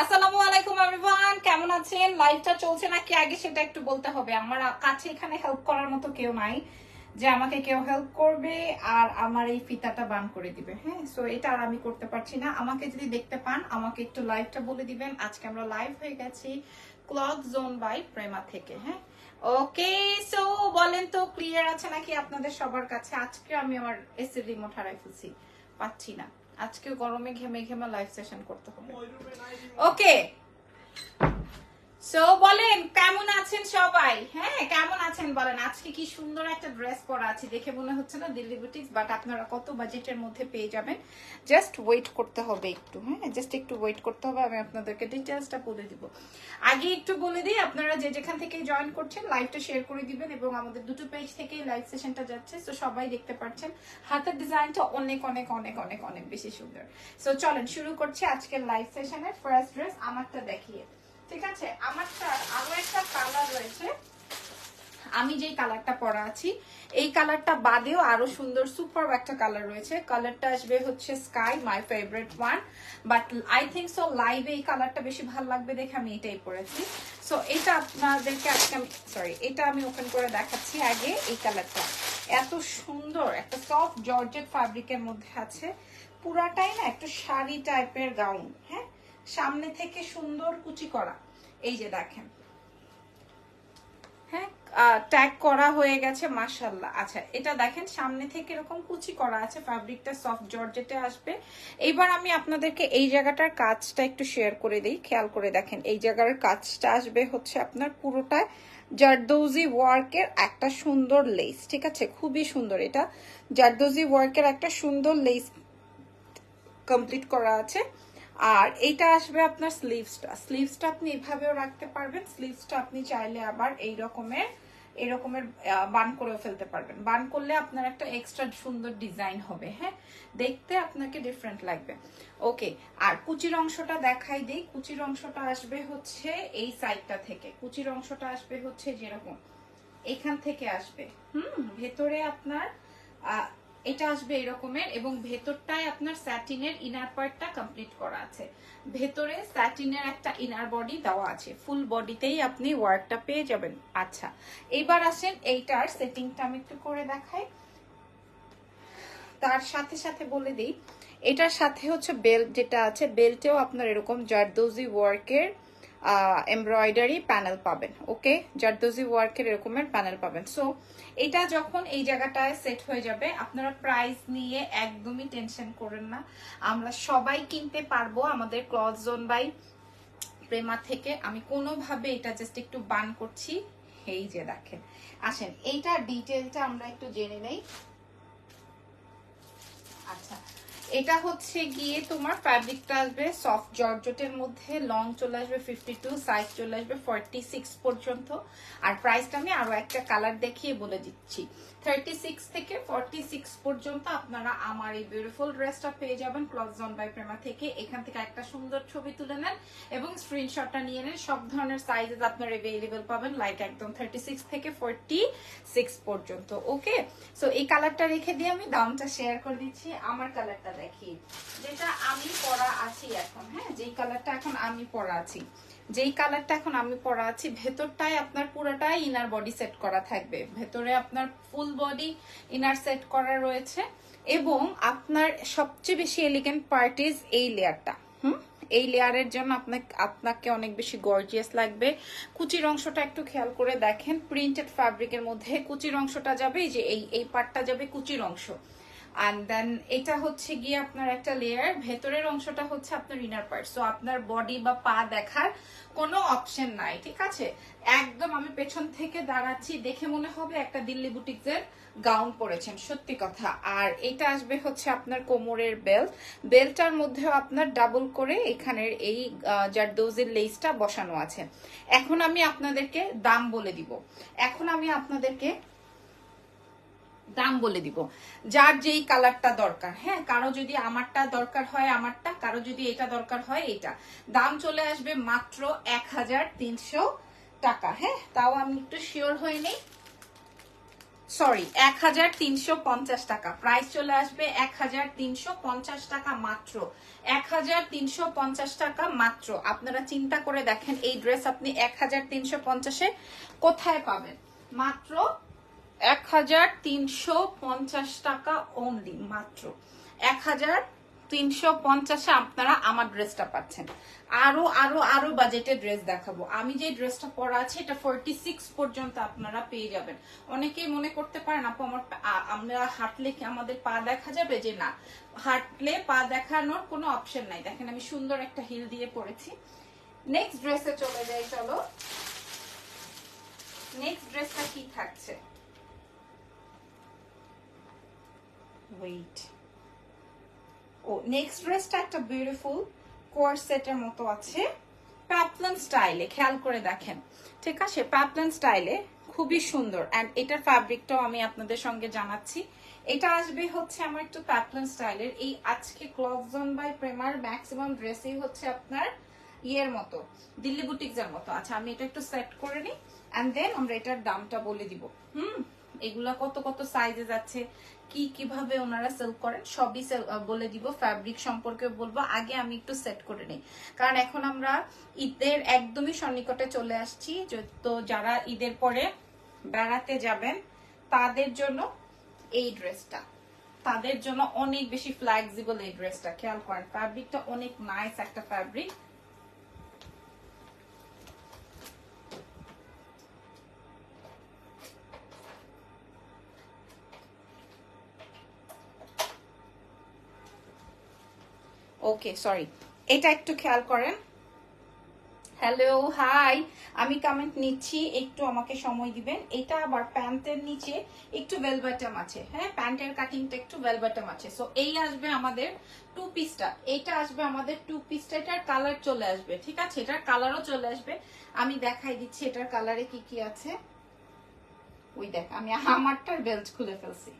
আসসালামু আলাইকুম এভরিওয়ান কেমন আছেন? লাইভটা চলছে নাকি? আগে সেটা একটু বলতে হবে। আমার কাছে এখানে হেল্প করার মতো কেউ নাই যে আমাকে কেউ হেল্প করবে আর আমার এই ফিতাটা বান করে দিবে হ্যাঁ? সো এটা আর আমি করতে পারছি না। আমাকে যদি দেখতে পান, আমাকে একটু লাইভটা বলে দিবেন। আজকে আমরা লাইভ হয়ে গেছি ক্লথ জোন বাই প্রেমা থেকে হ্যাঁ? ওকে সো বলেন তো ক্লিয়ার আছে নাকি আপনাদের সবার কাছে? আজকে আমি আমার এসি রিমোট হারাই ফেলছি, পাচ্ছি না। আজকে গরমে ঘেমে ঘেমে লাইভ সেশন করতে হবে। ওকে সো বলেন, কেমন আছেন সবাই? হ্যাঁ কেমন আছেন বলেন? আজকে কি সুন্দর একটা ড্রেস পরা আছে, দেখে মনে হচ্ছে না দিল্লি বুটিক্স বাট আপনারা কত বাজেটের মধ্যে পেয়ে যাবেন। জাস্ট ওয়েট করতে হবে একটু হ্যাঁ? জাস্ট একটু ওয়েট করতে হবে, আমি আপনাদেরকে ডিটেলসটা বলে দিব। আগে একটু বলে দিই, আপনারা যে যেখান থেকে জয়েন করছেন লাইভটা শেয়ার করে দিবেন, এবং আমাদের দুটো পেজ থেকেই লাইভ সেশনটা যাচ্ছে সো সবাই দেখতে পাচ্ছেন হাতের ডিজাইনটা অনেক অনেক অনেক অনেক অনেক বেশি সুন্দর। সো চলেন, শুরু করছি আজকের লাইভ সেশনের ফার্স্ট ড্রেস আমারটা দেখিয়ে ঠিক আছে, আমারটা, আরও একটা কালার রয়েছে। আমি যেই কালারটা পরা আছি, এই কালারটা বাদেও আরও সুন্দর সুপার একটা কালার রয়েছে। কালারটা আসবে হচ্ছে sky my favourite one but I think so লাইভে এই কালারটা বেশি ভালো লাগবে দেখে আমি এটাই পরেছি। সো এটা আপনাদেরকে আজকে আমি সরি এটা আমি ওপেন করে দেখাচ্ছি আগে এই কালারটা এত সুন্দর, একটা সফট জর্জেট ফ্যাব্রিকের মধ্যে আছে। পুরাটাই না একটু শাড়ি টাইপের গাউন হ্যাঁ? সামনে থেকে সুন্দর কুচি করা। এই যে দেখেন। হ্যাঁ ট্যাগ করা হয়ে গেছে মাশাল্লাহ আচ্ছা এটা দেখেন, সামনে থেকে এরকম কুচি করা আছে ফ্যাব্রিকটা সফট জর্জেটে আসবে। এইবার আমি আপনাদেরকে এই জায়গাটার কাজটা একটু শেয়ার করে দিই, খেয়াল করে দেখেন। এই জায়গার কাজটা আসবে হচ্ছে আপনার পুরোটায় জারদৌজি ওয়ার্কের একটা সুন্দর লেস ঠিক আছে? খুবই সুন্দর এটা। জারদৌজি ওয়ার্কের একটা সুন্দর লেস কমপ্লিট করা আছে। আর এইটা আসবে আপনার স্লিভসটা স্লিভসটা আপনি এভাবেও রাখতে পারবেন। স্লিভসটা আপনি চাইলে আবার এই রকমের এই রকমের বান করেও ফেলতে পারবেন। বান করলে আপনার একটা এক্সট্রা সুন্দর ডিজাইন হবে হ্যাঁ? দেখতে আপনাকে ডিফারেন্ট লাগবে। ওকে আর কুচির অংশটা দেখাই দিই। কুচির অংশটা আসবে হচ্ছে এই সাইডটা থেকে। কুচির অংশটা আসবে হচ্ছে যেরকম, এখান থেকে আসবে। হুম, ভেতরে আপনার এটা আসবে এরকমের এবং ভেতরটায় আপনার স্যাটিনের ইনার পার্টটা কমপ্লিট করা আছে। ভেতরে স্যাটিনের একটা ইনার বডি দেওয়া আছে। ফুল বডিতেই আপনি ওয়ার্কটা পেয়ে যাবেন। আচ্ছা এইবার আসেন এইটার সেটিংটা আমি একটু করে দেখাই। তার সাথে সাথে বলে দিই, এটার সাথে হচ্ছে বেল্ট যেটা আছে বেল্টেও আপনার এরকম জারদোজি ওয়ার্কের এমব্রয়ডারি প্যানেল পাবেন ওকে জারদোজি ওয়ার্কের এরকমের প্যানেল পাবেন। সো এটা যখন এই জায়গাটায় সেট হয়ে যাবে, আপনারা প্রাইস নিয়ে একদমই টেনশন করেন না। আমরা সবাই কিনতে পারব আমাদের ক্লথ জোন বাই প্রেমা থেকে। আমি কোনোভাবে এটা জাস্ট একটু বান করছি। এই যে দেখেন। আসেন, এইটার ডিটেলটা আমরা একটু জেনে নেই। আচ্ছা এটা হচ্ছে গিয়ে তোমার ফ্যাব্রিকটা আসবে সফট জর্জটের মধ্যে লং চলে আসবে ফিফটি টু সাইজ চলে আসবে ফর্টি সিক্স পর্যন্ত। আর প্রাইসটা আমি আরও একটা কালার দেখিয়ে বলে দিচ্ছি। থার্টি সিক্স থেকে ফর্টি সিক্স পর্যন্ত আপনারা আমার এই বিউটিফুল ড্রেসটা পেয়ে যাবেন ক্লথ জন বাই প্রেমা থেকে। এখান থেকে একটা সুন্দর ছবি তুলে নেন এবং স্ক্রিনশটটা নিয়ে নেন। সব ধরনের সাইজেস আপনার অ্যাভেলেবেল পাবেন লাইক একদম থার্টি সিক্স থেকে ফোরটি সিক্স পর্যন্ত ওকে সো এই কালারটা রেখে দিয়ে আমি দামটা শেয়ার করে দিচ্ছি। আমার কালারটা দেখি। যেটা আমি পরা আছি এখন হ্যাঁ? যেই কালারটা এখন আমি পরা আছি। যেই কালারটা এখন আমি পরা আছি, ভেতরটায় আপনার পুরোটাই ইনার বডি সেট করা থাকবে। ভেতরে আপনার ফুল বডি ইনার সেট করা রয়েছে এবং আপনার সবচেয়ে বেশি এলিগেন্ট পার্ট ইজ এই লেয়ারটা হুম? এই লেয়ারের জন্য আপনাকে আপনাকে অনেক বেশি গর্জিয়াস লাগবে। কুচির অংশটা একটু খেয়াল করে দেখেন। প্রিন্টেড ফ্যাব্রিকের মধ্যে কুচির অংশটা যাবে যে এই এই পার্টটা যাবে কুচির অংশ। অ্যান্ড দেন এটা হচ্ছে গিয়ে আপনার একটা লেয়ার ভেতরের অংশটা হচ্ছে আপনার ইনার পার্ট সো আপনার বডি বা পা দেখার কোনো অপশন নাই, ঠিক আছে? একদম আমি পেছন থেকে দাঁড়াচ্ছি, দেখে মনে হবে একটা দিল্লি বুটিক্সের গাউন পরেছেন, সত্যি কথা। আর এটা আসবে হচ্ছে আপনার কোমরের বেল্ট বেল্টটার মধ্যেও আপনার ডাবল করে এখানের এই জারদৌজির লেসটা বসানো আছে। এখন আমি আপনাদেরকে দাম বলে দিব। এখন আমি আপনাদেরকে দাম বলে দিব। যার যেই কালারটা দরকার হ্যাঁ? কারও যদি আমারটা দরকার হয় আমারটা, কারও যদি এটা দরকার হয় এটা। দাম চলে আসবে মাত্র এক হাজার তিনশো টাকা হ্যাঁ? তাও আমি একটু শিওর হয়ে নেই। সরি এক হাজার তিনশো পঞ্চাশ টাকা। প্রাইস চলে আসবে এক হাজার তিনশো পঞ্চাশ টাকা মাত্র। এক হাজার তিনশো পঞ্চাশ টাকা মাত্র। আপনারা চিন্তা করে দেখেন, এই ড্রেস আপনি এক হাজার তিনশো পঞ্চাশে কোথায় পাবেন? মাত্র এক হাজার তিনশো পঞ্চাশ টাকা অনলি মাত্র। এক হাজার তিনশো পঞ্চাশে আপনারা আমার ড্রেসটা পাচ্ছেন। আরও আরও আরও বাজেটের ড্রেস দেখাবো। আমি যে ড্রেসটা পরা আছে, এটা ফোরটি সিক্স পর্যন্ত আপনারা পেয়ে যাবেন। অনেকেই মনে করতে পারেন, আপু, আমার আমরা হাঁটলে কি আমাদের পা দেখা যাবে? যে না, হাঁটলে পা দেখানোর কোনো অপশন নাই। দেখেন, আমি সুন্দর একটা হিল দিয়ে পরেছি নেক্সট ড্রেসে চলে যাই, চলো। নেক্সট ড্রেসটা কি থাকছে? ওয়েট ও নেক্সট ড্রেসটা একটা বিউটিফুল কোয়ার সেটের মতো আছে। প্যাপলন স্টাইলে খেয়াল করে দেখেন। ঠিক আছে? প্যাপলন স্টাইলে খুবই সুন্দর। অ্যান্ড এটার ফ্যাব্রিকটাও আমি আপনাদের সঙ্গে জানাচ্ছি। এটা আসবে হচ্ছে আমার একটু প্যাপলন স্টাইলের এই আজকে ক্লথজন বাই প্রেমার ম্যাক্সিমাম ড্রেসই হচ্ছে আপনার ইয়ের মতো, দিল্লি বুটিক্স এর মতো। আচ্ছা আমি এটা একটু সেট করে নিই। অ্যান্ড দেন আমরা এটার দামটা বলে দিব। হুম? এগুলা কত কত সাইজে যাচ্ছে কি কীভাবে ওনারা সেল করেন, সবই বলে দিব ফ্যাব্রিক সম্পর্কে বলব, আগে আমি একটু সেট করে নিই। কারণ এখন আমরা ঈদের একদমই সন্নিকটে চলে আসছি তো যারা ঈদের পরে বেড়াতে যাবেন, তাদের জন্য এই ড্রেসটা তাদের জন্য অনেক বেশি ফ্লেক্সিবল এই ড্রেসটা খেয়াল করেন ফ্যাব্রিকটা অনেক নাইস একটা ফ্যাব্রিক ওকে সরি এটা একটু খেয়াল করেন। হ্যালো হাই আমি কমেন্ট নিচ্ছি, একটু আমাকে সময় দিবেন। এটা আবার প্যান্টের নিচে একটু ভেলভেটম আছে। হ্যাঁ প্যান্টের কাটিংটা একটু ভেলভেটম আছে। সো এই আসবে আমাদের টু পিসটা এটা আসবে আমাদের টু পিসটা এটার কালার চলে আসবে, ঠিক আছে? এটার কালারও চলে আসবে। আমি দেখাই দিচ্ছি এটার কালারে কি কি আছে। ওই দেখ, আমি আমারটার বেল্ট খুলে ফেলছি।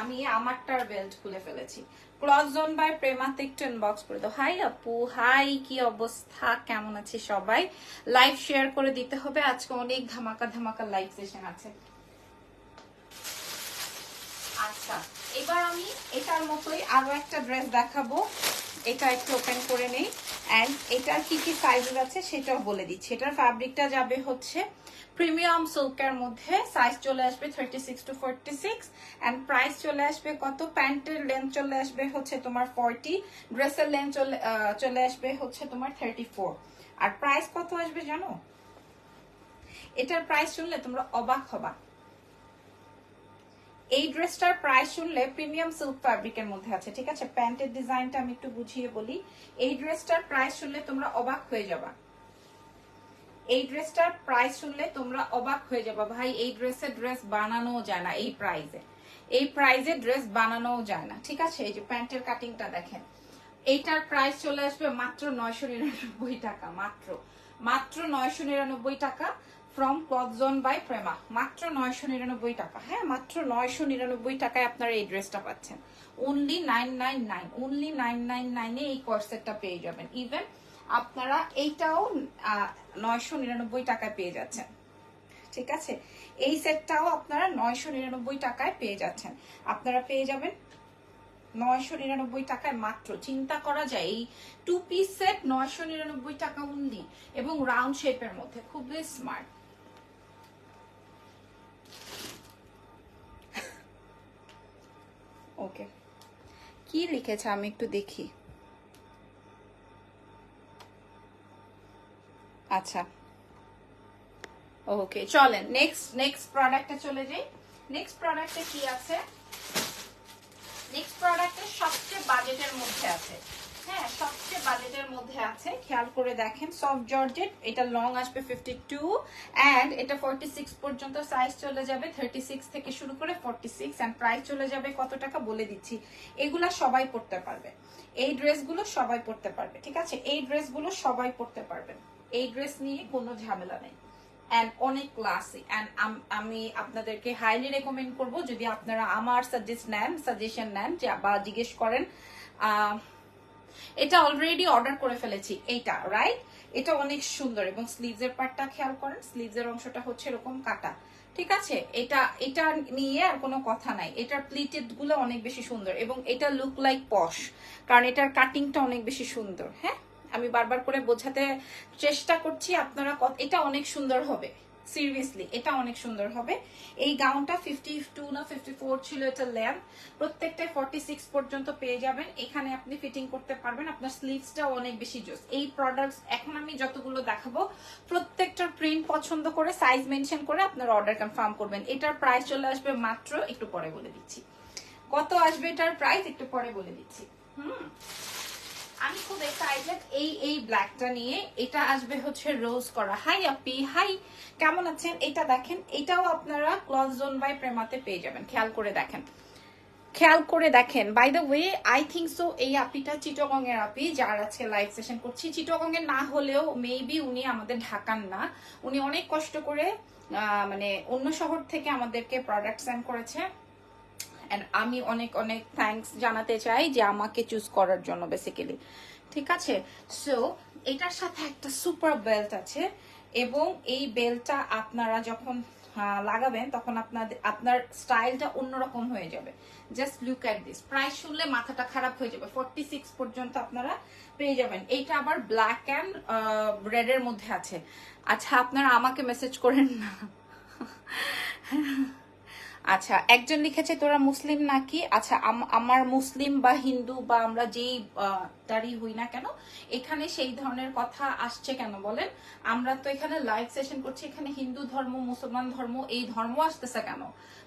আমি আমারটার বেল্ট খুলে ফেলেছি। ক্লথ জোন বাই প্রেমাতে একটু ইনবক্স করে দাও। হাই আপু, হাই, কি অবস্থা? কেমন আছে সবাই? লাইভ শেয়ার করে দিতে হবে। আজকে অনেক ধামাকা ধামাকা লাইভ সেশন আছে। আচ্ছা এবার আমি এটার মতোই আরও একটা ড্রেস দেখাবো। এটা একটু ওপেন করে নেই। এন্ড এটার কি কি সাইজেস আছে সেটাও বলে দিচ্ছি। এটার ফ্যাব্রিকটা যাবে হচ্ছে প্রিমিয়াম সিল্কের মধ্যে সাইজ চলে আসবে thirty six to forty six and price চলে আসবে কত? প্যান্টের লেন্থ চলে আসবে হচ্ছে তোমার ফর্টি ড্রেসের লেন্থ চলে চলে আসবে হচ্ছে তোমার থার্টি ফোর আর প্রাইস কত আসবে জানো? এটার প্রাইস শুনলে তোমরা অবাক হবা। এই ড্রেসটার প্রাইস শুনলে প্রিমিয়াম সিল্ক ফ্যাব্রিকের মধ্যে আছে, ঠিক আছে? প্যান্টের ডিজাইনটা আমি একটু বুঝিয়ে বলি। এই ড্রেসটার প্রাইস শুনলে তোমরা অবাক হয়ে যাবা। এই ড্রেসটার প্রাইস শুনলে তোমরা অবাক হয়ে যাবা। ভাই, এই ড্রেসের ড্রেস বানানো যায় না, এই প্রাইসে এই প্রাইসে ড্রেস বানানো যায় না, ঠিক আছে? এই যে প্যান্টের কাটিংটা দেখেন। এইটার প্রাইস চলে আসবে মাত্র নয়শো নিরানব্বই টাকা, মাত্র। মাত্র নয়শো নিরানব্বই টাকা ফ্রম ক্লথজন বাই প্রেমা মাত্র নয়শো নিরানব্বই টাকা। হ্যাঁ মাত্র নয়শো নিরানব্বই টাকায় আপনারা এই ড্রেসটা পাচ্ছেন। Only nine nine nine only nine nine নাইনে এই কর্সেটটা পেয়ে যাবেন। ইভেন আপনারা এইটাও নয়শো নিরানব্বই টাকায় পেয়ে যাচ্ছেন। ঠিক আছে? এই সেটটাও আপনারা নয়শো নিরানব্বই টাকায় পেয়ে যাচ্ছেন। আপনারা পেয়ে যাবেন নয়শো নিরানব্বই টাকায় মাত্র। চিন্তা করা যায়, এই টু পিস সেট নয়শো নিরানব্বই টাকা উন্দি এবং রাউন্ড শেপের মধ্যে। খুবই স্মার্ট ওকে কি লিখেছে? আমি একটু দেখি। আচ্ছা। ওকে চলেন নেক্সট নেক্সট প্রোডাক্টে চলে যাই। নেক্সট প্রোডাক্টে কি আছে? নেক্সট প্রোডাক্টে সবচেয়ে বাজেটের মধ্যে আছে। হ্যাঁ সবচেয়ে বাজেটের মধ্যে আছে, খেয়াল করে দেখেন সফট জর্জেট এটা লং আসবে ফিফটি টু অ্যান্ড এটা সিক্স পর্যন্ত সাইজ চলে যাবে থার্টি সিক্স থেকে শুরু করে সিক্স অ্যান্ড চলে যাবে কত টাকা বলে দিচ্ছি। এগুলা সবাই পড়তে পারবে। এই ড্রেসগুলো সবাই পারবে, ঠিক আছে? এই ড্রেসগুলো সবাই পড়তে পারবেন এই ড্রেস নিয়ে কোনো ঝামেলা নেই। অ্যান্ড অনেক ক্লাসি অ্যান্ড আমি আপনাদেরকে হাইলি রেকমেন্ড করব যদি আপনারা আমার সাজেস্ট নেন সাজেশন নেন বা জিজ্ঞেস করেন এটা অলরেডি অর্ডার করে ফেলেছি। এইটা রাইট এটা অনেক সুন্দর। এবং স্লিভসের পার্টটা খেয়াল করেন স্লিভসের অংশটা হচ্ছে এরকম কাটা। ঠিক আছে? এটা এটা নিয়ে আর কোনো কথা নাই। এটার প্লিটেডগুলো অনেক বেশি সুন্দর। এবং এটা লুক লাইক পশ কারণ এটার কাটিংটা অনেক বেশি সুন্দর হ্যাঁ? আমি বারবার করে বোঝাতে চেষ্টা করছি আপনারা এটা অনেক সুন্দর হবে। সিরিয়াসলি এটা অনেক সুন্দর হবে। এই গাউনটা ফিফটি টু না ফিফটি ফোর ছিল এটা লেন্থ প্রত্যেকটাই ফর্টি সিক্স পর্যন্ত পেয়ে যাবেন। এখানে আপনি ফিটিং করতে পারবেন। আপনার স্লিভসটাও অনেক বেশি জোস। এই প্রোডাক্টস এখন আমি যতগুলো দেখাবো, প্রত্যেকটার প্রিন্ট পছন্দ করে সাইজ মেনশন করে আপনার অর্ডার কনফার্ম করবেন। এটার প্রাইস চলে আসবে মাত্র একটু পরে বলে দিচ্ছি। কত আসবে এটার প্রাইস একটু পরে বলে দিচ্ছি। হুম। এই এই ব্ল্যাকটা নিয়ে এটা আসবে হচ্ছে রোজ করা। হাই আপি। হাই কেমন আছেন? এটা দেখেন, এটাও আপনারা জোন বাই প্রেমাতে পেয়ে যাবেন। খেয়াল করে দেখেন। খেয়াল করে দেখেন। বাই ওয়ে আই সো এই আপিটা চিটগং এর আপি, যার সেশন করছি। না হলেও মেবি উনি আমাদের ঢাকার না। উনি অনেক কষ্ট করে মানে অন্য শহর থেকে আমাদেরকে প্রোডাক্ট সেন্ড করেছে। And আমি অনেক অনেক থ্যাঙ্কস জানাতে চাই যে আমাকে চুজ করার জন্য বেসিক্যালি ঠিক আছে? সো এটার সাথে একটা সুপার বেল্ট আছে এবং এই বেল্টটা আপনারা যখন লাগাবেন তখন আপনাদের, আপনার স্টাইলটা অন্যরকম হয়ে যাবে। Just look at this price শুনলে মাথাটা খারাপ হয়ে যাবে। ফর্টি সিক্স পর্যন্ত আপনারা পেয়ে যাবেন। এইটা আবার ব্ল্যাক অ্যান্ড রেড এর মধ্যে আছে। আচ্ছা আপনারা আমাকে মেসেজ করেন না। আচ্ছা একজন লিখেছে, তোরা মুসলিম নাকি? আচ্ছা আম- আমার মুসলিম বা হিন্দু বা আমরা যেই তারই হই না কেন, এখানে সেই ধরনের কথা আসছে কেন বলেন? আমরা তো এখানে লাইভ সেশন করছি, এখানে হিন্দু ধর্ম, মুসলমান ধর্ম, এই ধর্ম আসতেছে কেন?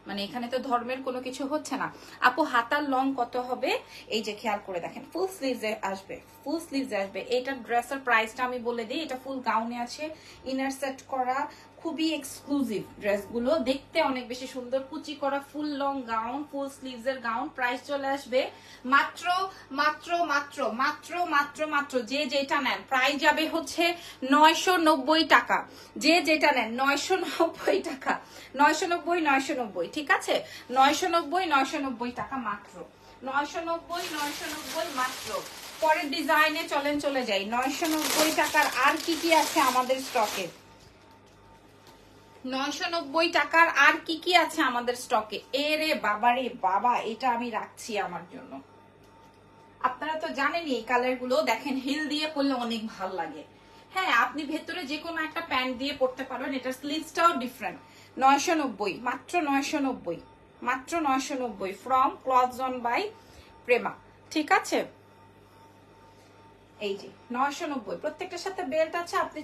মানে এখানে তো ধর্মের কোনো কিছু হচ্ছে না। আপু, হাতার লং কত হবে? এই যে খেয়াল করে দেখেন ফুল স্লিভস আসবে। ফুল স্লিভস আসবে। এটা ড্রেসের প্রাইসটা আমি বলে দিই, এটা ফুল গাউনে আছে ইনার সেট করা, খুবই এক্সক্লুসিভ ড্রেসগুলো দেখতে অনেক বেশি সুন্দর, কুচি করা full long gown full sleeves এর গাউন প্রাইস চলে আসবে মাত্র মাত্র মাত্র মাত্র মাত্র মাত্র, যে যেটা নেন প্রাইস যাবে হচ্ছে নয়শো টাকা। যে যেটা নেন, নয়শো টাকা। নয়শো নব্বই নয়শো নব্বই, ঠিক আছে? নয়শো নব্বই নয়শো নব্বই টাকা মাত্র। নয়শো নব্বই নয়শো নব্বই মাত্র। পরের ডিজাইনে চলেন চলে যাই। নয়শো নব্বই টাকার আর কি কি আছে আমাদের স্টকে? নয়শো নব্বই টাকার আর কি কি আছে আমাদের স্টকে? এ রে বাবা রে বাবা, এটা আমি রাখছি আমার জন্য। আপনারা তো জানেনই, এই কালারগুলো দেখেন, হিল দিয়ে পরলে অনেক ভালো লাগে। হ্যাঁ আপনি ভেতরে যে কোনো একটা প্যান্ট দিয়ে পরতে পারবেন, এটার স্লিভসটাও ডিফারেন্ট নয়শো নব্বই, মাত্র নয়শো নব্বই, মাত্র নয়শো নব্বই from cloth John by Prema ঠিক আছে? এই যে, নয়শো নব্বই। প্রত্যেকটার সাথে বেল্ট আছে, আপনি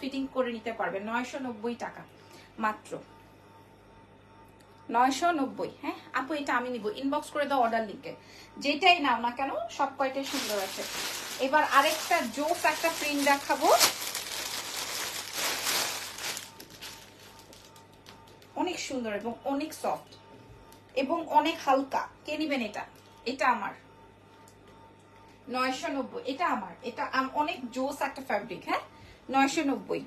ফিটিং করে নিতে পারবেন। নয়শো নব্বই টাকা মাত্র। নয়শো নব্বই হ্যাঁ? আপু, এটা আমি নিব। ইনবক্স করে দাও অর্ডার লিঙ্কে যেটাই নাও না কেন, সব কয়টাই সুন্দর আছে। এবার আরেকটা জোস একটা প্রিন্ট দেখাবো। অনেক সুন্দর এবং অনেক সফট এবং অনেক হালকা। কে নিবেন এটা? এটা আমার। নয়শো নব্বই। এটা আমার। এটা অনেক জোস একটা ফ্যাব্রিক হ্যাঁ? নয়শো নব্বই।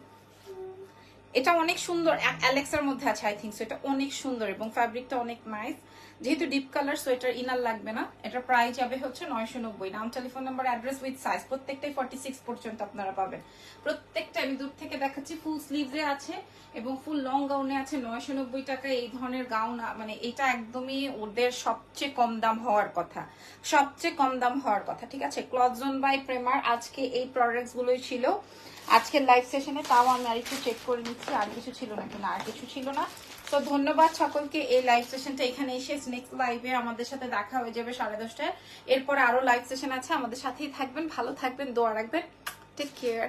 এটা অনেক সুন্দর অ্যালেক্সার মধ্যে আছে আই থিঙ্ক সো এটা অনেক সুন্দর এবং ফ্যাব্রিকটা অনেক নাইস যেহেতু ডিপ কালার সো এটার ইনার লাগবে না। এটা প্রাইস যাবে হচ্ছে নয়শো নব্বই। নাম telephone number address with size প্রত্যেকটাই ফর্টি সিক্স পর্যন্ত আপনারা পাবেন। প্রত্যেকটা আমি দূর থেকে দেখাচ্ছি ফুল স্লিভসে আছে এবং ফুল লং গাউনে আছে। নয়শো নব্বই টাকায় এই ধরনের গাউন মানে এটা একদমই ওদের সবচেয়ে কম দাম হওয়ার কথা। সবচেয়ে কম দাম হওয়ার কথা, ঠিক আছে? ক্লথ জোন বাই প্রেমার আজকে এই প্রোডাক্টস গুলোই ছিল। আজকের লাইভ সেশনে তাও আমি আর একটু চেক করে নিচ্ছি, আর কিছু ছিল নাকি না, আর কিছু ছিল না। তো ধন্যবাদ সকলকে, এই লাইভ সেশনটা এখানে এসে নেক্সট লাইভে আমাদের সাথে দেখা হয়ে যাবে সাড়ে দশটায়। এরপর আরও লাইভ সেশন আছে, আমাদের সাথেই থাকবেন, ভালো থাকবেন, দোয়া রাখবেন। Take care